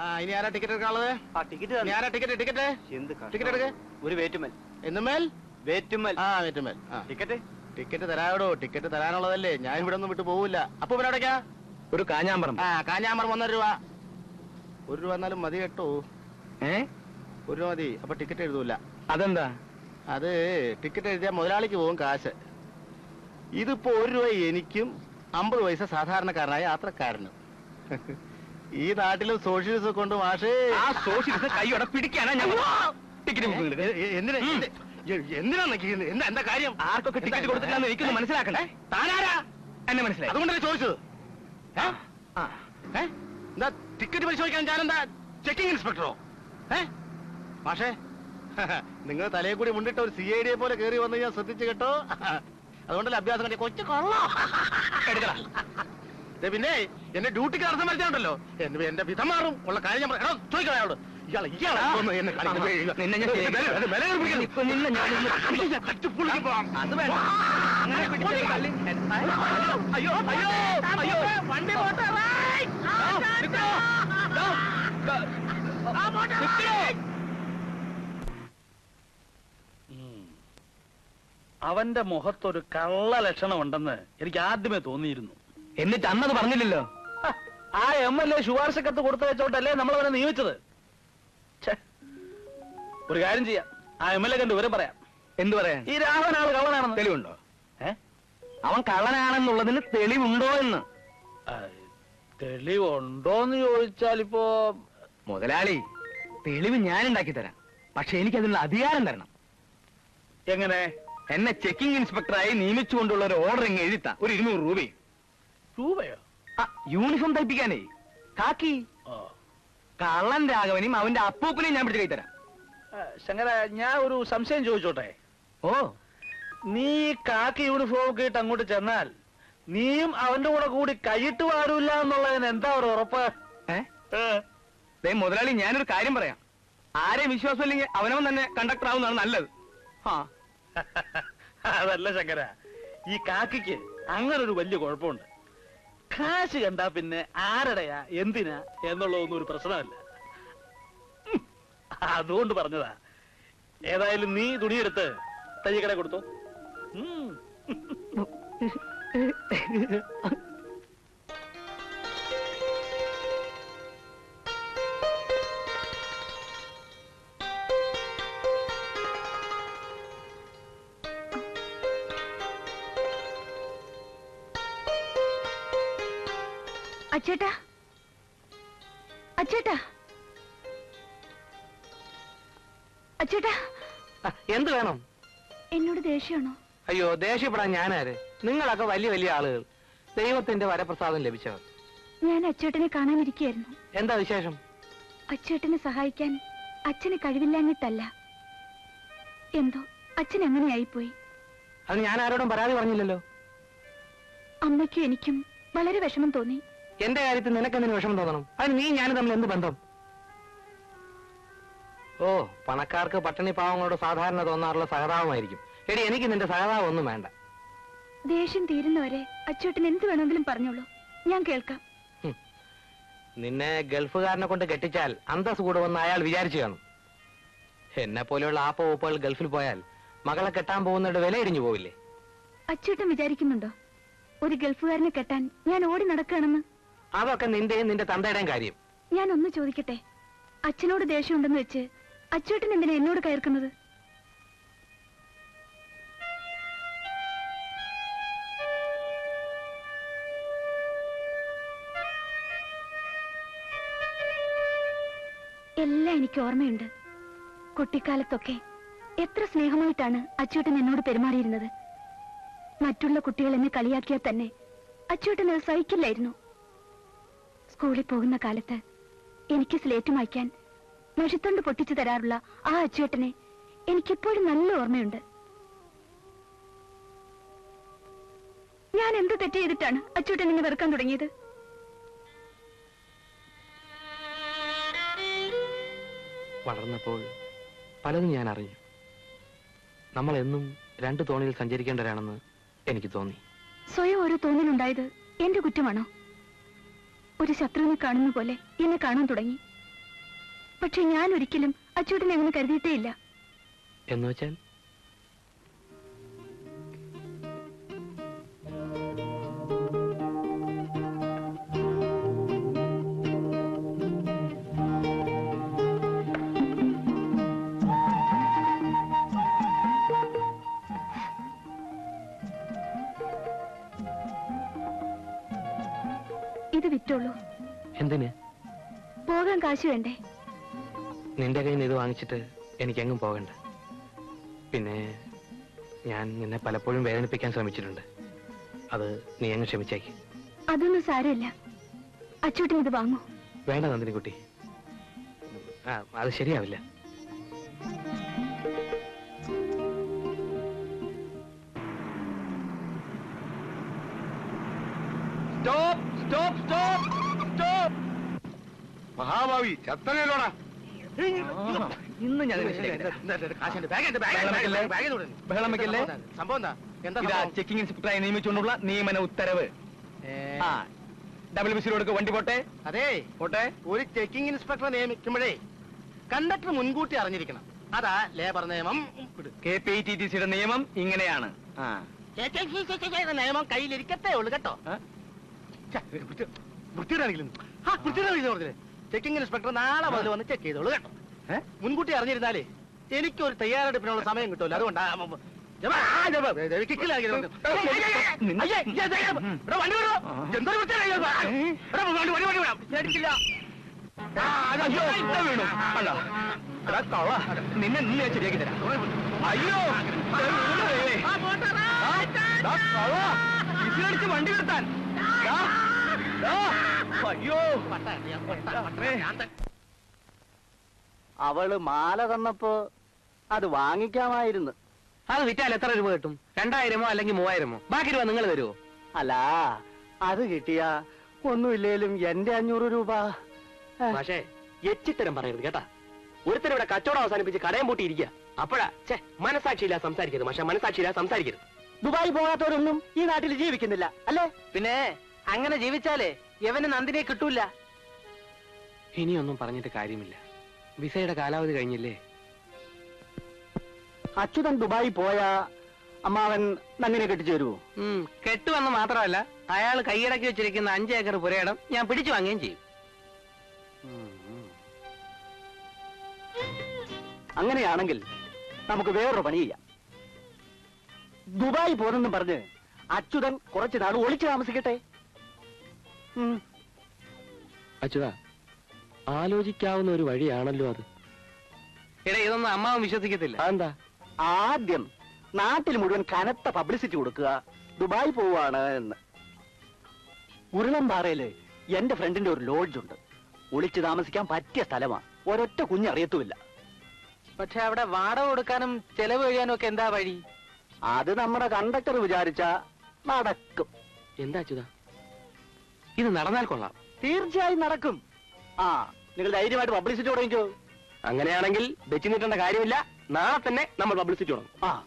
ആ ഇനി ആരാ ടിക്കറ്റ് എടുക്കാനുള്ളത്? ആ ടിക്കറ്റ് ഇനി ആരാ ടിക്കറ്റ് ടിക്കറ്റ് എന്ത് ടിക്കറ്റ് എടുക്ക്. ഒരു വേറ്റുമൽ. എന്നുമേൽ വേറ്റുമൽ. ആ വേറ്റുമേൽ. ആ. ടിക്കറ്റ് ടിക്കറ്റ് തരാവിടോ? ടിക്കറ്റ് തരാനുള്ളതല്ലേ. ഞാൻ ഇവിടെ ഒന്നും വിട്ടു പോവില്ല. അപ്പൊ പിന്നെ എവിടേക്കാ ഒരു കാഞ്ഞാമ്പറം. ആ കാഞ്ഞാമ്പറം ഒന്നര രൂപ. ഒരു രൂപ എന്നാലും മതി കേട്ടോ. ഏ? ഒരു രൂപ മതി. അപ്പൊ ടിക്കറ്റ് എഴുതൂല. അതെന്താ? അത് ടിക്കറ്റ് എഴുതിയാ മുതലാളിക്ക് പോകും കാശ്. ഇതിപ്പോ ഒരു രൂപ എനിക്കും അമ്പത് പൈസ സാധാരണക്കാരനായ യാത്രക്കാരനും. ഈ നാട്ടിലും സോഷ്യലിസം കൊണ്ട് മാഷേ. ആ സോഷ്യലിസം കൈയോടെ പിടിക്കാനാ ഞാൻ ടിക്കറ്റ് എന്തിനാ എന്തിനാ എന്താ എന്താ കാര്യം? ആർക്കൊക്കെ ടിക്കറ്റ് കൊടുത്തിട്ടാന്ന് എനിക്കൊന്ന് മനസ്സിലാക്കണ്ടേ? താനാരാ? എന്നെ മനസ്സിലായി. അതുകൊണ്ടല്ലേ ചോദിച്ചത്? എന്താ ടിക്കറ്റ് പരിശോധിക്കാൻ ഞാനെന്താ ചെക്കിംഗ് ഇൻസ്പെക്ടറോ? ഏ മാഷേ നിങ്ങൾ തലയെ കൂടി മുണ്ടിട്ട് ഒരു സി ഐ ഡിയെ പോലെ കയറി വന്ന് ഞാൻ ശ്രദ്ധിച്ചു കേട്ടോ. അതുകൊണ്ടല്ലേ അഭ്യാസം കണ്ടി കൊച്ചു കൊള്ളോ. എടുക്കടാ. പിന്നെ എന്റെ ഡ്യൂട്ടിക്ക് തടസ്സം വരുന്നുണ്ടല്ലോ എന്റെ എന്റെ വിധം മാറും. ഉള്ള കാര്യം ഞാൻ പറയാം ചോദിക്കാം അയാളോട്. ഇയാളെ എന്നെ. അയ്യോ അയ്യോ അയ്യോ. വണ്ടി അവന്റെ മുഖത്തൊരു കള്ള ലക്ഷണം ഉണ്ടെന്ന് എനിക്ക് ആദ്യമേ തോന്നിയിരുന്നു. എന്നിട്ട് അന്നത് പറഞ്ഞില്ലല്ലോ. ആ എം എൽ എ ശുപാർശ കത്ത് കൊടുത്ത വെച്ചോട്ടല്ലേ നമ്മൾ അവനെ നിയമിച്ചത് ഒരു കാര്യം ചെയ്യാം. ആ എം എൽ എ കണ്ട് വിവരം പറയാം. എന്ത് പറയാം ഈ രാഹുൽ ആൾ കള്ളനാണെന്ന്. തെളിവുണ്ടോ? ഏ? അവൻ കള്ളനാണെന്നുള്ളതിന് തെളിവുണ്ടോ എന്ന്. തെളിവുണ്ടോന്ന് ചോദിച്ചാൽ ഇപ്പോ മുതലാളി തെളിവ് ഞാൻ ഉണ്ടാക്കി തരാം. പക്ഷെ എനിക്ക് അതിനുള്ള അധികാരം തരണം. എങ്ങനെ? എന്നെ ചെക്കിംഗ് ഇൻസ്പെക്ടറായി നിയമിച്ചുകൊണ്ടുള്ള ഒരു ഓർഡർ ഇങ്ങ് എഴുതിത്താ. ഒരു ഇരുന്നൂറ് രൂപയും. രൂപയോ? യൂണിഫോം തയ്പ്പിക്കാനേ കാക്കി. കള്ളൻ രാഘവനെയും അവന്റെ അപ്പൂപ്പനെയും ഞാൻ പിടിച്ച് കൈത്തരാം. തരാം ശങ്കര ഞാൻ ഒരു സംശയം ചോദിച്ചോട്ടെ? ഓ. നീ കാക്കി യൂണിഫോം ഒക്കെ ഇട്ട് അങ്ങോട്ട് ചെന്നാൽ നീയും അവന്റെ കൂടെ കൂടി കൈയിട്ട് പാടില്ല എന്നുള്ളതിന് എന്താ ഒരു ഉറപ്പ്? ഏ? മുതലാളി ഞാനൊരു കാര്യം പറയാം. ആരെയും വിശ്വാസമില്ലെങ്കിൽ അവനവൻ തന്നെ കണ്ടക്ടർ ആവുന്നതാണ് നല്ലത്. ആ. അതല്ല ശങ്കര ഈ കാക്കിക്ക് അങ്ങനൊരു ഒരു വലിയ കുഴപ്പമുണ്ട്. കാശ് കണ്ടാ പിന്നെ ആരുടെയാ എന്തിനാ എന്നുള്ളതൊന്നും ഒരു പ്രശ്നമല്ല. അതുകൊണ്ട് പറഞ്ഞതാ ഏതായാലും നീ തുണിയെടുത്ത് തയ്യക്കട കൊടുത്തോ ഉം. അച്ചേട്ടാ. അച്ചേട്ടാ. അച്ചേട്ടാ. എന്ത് വേണം? എന്നോട് ദേഷ്യമാണോ? അയ്യോ ദേഷ്യപ്പെടാൻ ഞാനാര്? നിങ്ങളൊക്കെ വലിയ വലിയ ആളുകൾ. ദൈവത്തിന്റെ വരപ്രസാദം ലഭിച്ചവർ. ഞാൻ അച്ചേട്ടനെ കാണാനിരിക്കുകയായിരുന്നു. എന്താ വിശേഷം? അച്ചേട്ടനെ സഹായിക്കാൻ അച്ഛന് കഴിവില്ലാഞ്ഞിട്ടല്ല. എന്തോ അച്ഛൻ അങ്ങനെയായിപ്പോയി. അത് ഞാൻ ആരോടും പരാതി പറഞ്ഞില്ലല്ലോ. അമ്മയ്ക്കും എനിക്കും വളരെ വിഷമം തോന്നി. എന്റെ കാര്യത്തിൽ നിനക്കെന്തിനു വിഷമം തോന്നണം? അതിന് നീ ഞാനും തമ്മിൽ എന്ത് ബന്ധം? ഓ പണക്കാർക്ക് പട്ടിണി പാവങ്ങളോട് സാധാരണ തോന്നാറുള്ള സഹതാപമായിരിക്കും. എടി എനിക്ക് നിന്റെ സഹതാപം ഒന്നും വേണ്ട. ദേഷ്യം തീരുന്നവരെ അച്ചേട്ടൻ എന്ത് വേണമെങ്കിലും പറഞ്ഞോളൂ. ഞാൻ കേൾക്കാം. നിന്നെ ഗൾഫുകാരനെ കൊണ്ട് കെട്ടിച്ചാൽ അന്തസ് കൂടുമെന്ന് അയാൾ വിചാരിച്ചു കാണും. എന്നെ പോലെയുള്ള ആപ്പ ഊപ്പകൾ ഗൾഫിൽ പോയാൽ മകളെ കെട്ടാൻ പോകുന്നവരുടെ വില ഇടിഞ്ഞു പോവില്ലേ? അച്ചേട്ടൻ വിചാരിക്കുന്നുണ്ടോ? ഒരു ഗൾഫുകാരനെ കെട്ടാൻ ഞാൻ ഓടി നടക്കുകയാണെന്ന്? അതൊക്കെ നിന്റെയും നിന്റെ തന്തയുടെയും കാര്യം. ഞാൻ ഒന്ന് ചോദിക്കട്ടെ? അച്ഛനോട് ദേഷ്യമുണ്ടെന്ന് വെച്ച് അച്ചേട്ടൻ എന്തിനാ എന്നോട് കയർക്കുന്നത്? എല്ലാം എനിക്ക് ഓർമ്മയുണ്ട്. കുട്ടിക്കാലത്തൊക്കെ എത്ര സ്നേഹമായിട്ടാണ് അച്ചൂട്ടൻ എന്നോട് പെരുമാറിയിരുന്നത്. മറ്റുള്ള കുട്ടികൾ എന്നെ കളിയാക്കിയാൽ തന്നെ അച്ചൂട്ടൻ അത് സഹിക്കില്ലായിരുന്നു. സ്കൂളിൽ പോകുന്ന കാലത്ത് എനിക്ക് സ്ലേറ്റ് മായ്ക്കാൻ മഷിത്തണ്ട് പൊട്ടിച്ചു തരാറുള്ള ആ അച്ചൂട്ടനെ എനിക്കിപ്പോഴും നല്ല ഓർമ്മയുണ്ട്. ഞാൻ എന്ത് തെറ്റ് ചെയ്തിട്ടാണ് അച്ചൂട്ടൻ എന്നെ വെറുക്കാൻ തുടങ്ങിയത്? വളർന്നപ്പോൾ പലതും ഞാൻ അറിഞ്ഞു. നമ്മൾ എന്നും രണ്ട് തോണിയിൽ സഞ്ചരിക്കേണ്ടവരാണെന്ന് എനിക്ക് തോന്നി. സ്വയം ഒരു തോന്നലുണ്ടായത് എന്റെ കുറ്റമാണോ? ഒരു ശത്രുവിനെ കാണുന്ന പോലെ എന്നെ കാണാൻ തുടങ്ങി. പക്ഷെ ഞാൻ ഒരിക്കലും അച്ചൂട്ടിനെ അങ്ങനെ കരുതിയിട്ടേ ഇല്ല എന്നുവെച്ചാൽ ഇത് വിറ്റോളൂ. എന്തിന്? പോകാൻ കാശ് വേണ്ടേ? നിന്റെ കയ്യിൽ നിന്ന് ഇത് വാങ്ങിച്ചിട്ട് എനിക്കെങ്ങും പോകണ്ട. പിന്നെ ഞാൻ നിന്നെ പലപ്പോഴും വേദനിപ്പിക്കാൻ ശ്രമിച്ചിട്ടുണ്ട്. അത് നീ അങ്ങ് ക്ഷമിച്ചേക്ക്. അതൊന്നും സാരമില്ല. അച്ചൂട്ടൻ ഇത് വാങ്ങൂ. വേണ്ട നന്ദിനിക്കുട്ടി. ആ അത് ശരിയാവില്ല. സ്റ്റോപ്പ് സ്റ്റോപ്പ് സ്റ്റോപ്പ് സ്റ്റോപ്പ് മഹാഭാവി ചത്തനല്ലോടാ ഇന്ന് ഞാൻ ബഹളം വെക്കല്ലേ? സംഭവം? എന്താ? ഇതാ? ചെക്കിംഗ് ഇൻസ്പെക്ടറായി നിയമിച്ചുകൊണ്ടുള്ള നിയമന ഉത്തരവ്. ആ ഡബിൾ ബിസിൽ കൊടുക്ക് വണ്ടി പോട്ടെ? അതെ. പോട്ടെ? ഒരു ചെക്കിംഗ് ഇൻസ്പെക്ടറെ നിയമിക്കുമ്പോഴേ കണ്ടക്ടർ മുൻകൂട്ടി അറിഞ്ഞിരിക്കണം. അതാ ലേബർ നിയമം. കെ പി ടി ടി സിയുടെ നിയമം ഇങ്ങനെയാണ്. നിയമം കയ്യിലിരിക്കത്തേ ഉള്ളു കേട്ടോ. ചെക്കിംഗ് ഇൻസ്പെക്ടർ നാളെ മുതൽ വന്ന് ചെക്ക് ചെയ്തോളൂ കേട്ടോ. മുൻകൂട്ടി അറിഞ്ഞിരുന്നാലേ എനിക്കൊരു തയ്യാറെടുപ്പിനുള്ള സമയം കിട്ടുമല്ലോ അതുകൊണ്ടാ നിന്നെ- ഞാൻ ശരിയാക്കി തരാം. അയ്യോ വിസിലടിച്ച് വണ്ടി നിർത്താൻ. അയ്യോ. അവൾ മാല തന്നപ്പോ അത് വാങ്ങിക്കാമായിരുന്നു. അത് വിറ്റാൽ എത്ര രൂപ കിട്ടും? രണ്ടായിരമോ അല്ലെങ്കിൽ മൂവായിരമോ? ബാക്കി രൂപ നിങ്ങൾ തരുമോ അല്ല അത് കിട്ടിയ ഒന്നുമില്ലേലും എന്റെ അഞ്ഞൂറ് രൂപ. പക്ഷേ എച്ചിത്തരം പറയരുത് കേട്ടാ. ഒരുത്തരം ഇവിടെ കച്ചവടം അവസാനിപ്പിച്ച് കടയും പൂട്ടിയിരിക്കുക അപ്പോഴാ ചേ മനസാക്ഷിയില്ല സംസാരിക്കരുത് പക്ഷെ മനസാക്ഷിയില്ല സംസാരിക്കരുത്. ദുബായി പോകാത്തവരൊന്നും ഈ നാട്ടിൽ ജീവിക്കുന്നില്ല അല്ലേ? പിന്നെ അങ്ങനെ ജീവിച്ചാലേ യവന് നന്ദിനെ കിട്ടൂല. ഇനിയൊന്നും പറഞ്ഞിട്ട് കാര്യമില്ല. വിസയുടെ കാലാവധി കഴിഞ്ഞില്ലേ? അച്യുതൻ ദുബായി പോയാ അമ്മാവൻ നന്ദിനെ കെട്ടിച്ചു വരുമോ കെട്ടുവെന്ന് മാത്രമല്ല അയാൾ കൈയടക്കി വെച്ചിരിക്കുന്ന അഞ്ചേക്കർ പുരയിടം ഞാൻ പിടിച്ചു വാങ്ങുകയും ചെയ്യും. അങ്ങനെയാണെങ്കിൽ നമുക്ക് വേറൊരു പണി ചെയ്യാം. ദുബായി പോന്നെന്നും പറഞ്ഞ് അച്യുതൻ കുറച്ചു നാൾ ഒളിച്ചു താമസിക്കട്ടെ. അച്യുതാ ആലോചിക്കാവുന്ന ഒരു വഴിയാണല്ലോ അത്. എടാ ഇതൊന്നും അമ്മാവൻ വിശ്വസിക്കത്തില്ല. അതെന്താ? ആദ്യം നാട്ടിൽ മുഴുവൻ കനത്ത പബ്ലിസിറ്റി കൊടുക്കുക ദുബായ് പോവാണ് എന്ന്. ഉരുളംപാറയിൽ എന്റെ ഫ്രണ്ടിന്റെ ഒരു ലോഡ്ജ് ഉണ്ട്. ഒളിച്ചു താമസിക്കാൻ പറ്റിയ സ്ഥലമാണ്. ഒരൊറ്റ കുഞ്ഞറിയത്തുമില്ല പക്ഷെ അവിടെ വാടക കൊടുക്കാനും ചെലവ് കഴിയാനും ഒക്കെ എന്താ വഴി? അത് നമ്മുടെ കണ്ടക്ടർ വിചാരിച്ച നടക്കും. എന്താ അച്യുതാ? ഇത് നടന്നാൽ കൊള്ളാം. തീർച്ചയായും നടക്കും. ആ നിങ്ങൾ ധൈര്യമായിട്ട് പബ്ലിസിറ്റി തുടങ്ങിക്കോ. അങ്ങനെയാണെങ്കിൽ വെച്ച് നീട്ടേണ്ട കാര്യമില്ല. നാളെ തന്നെ നമ്മൾ പബ്ലിസിറ്റി തുടങ്ങും. ആ.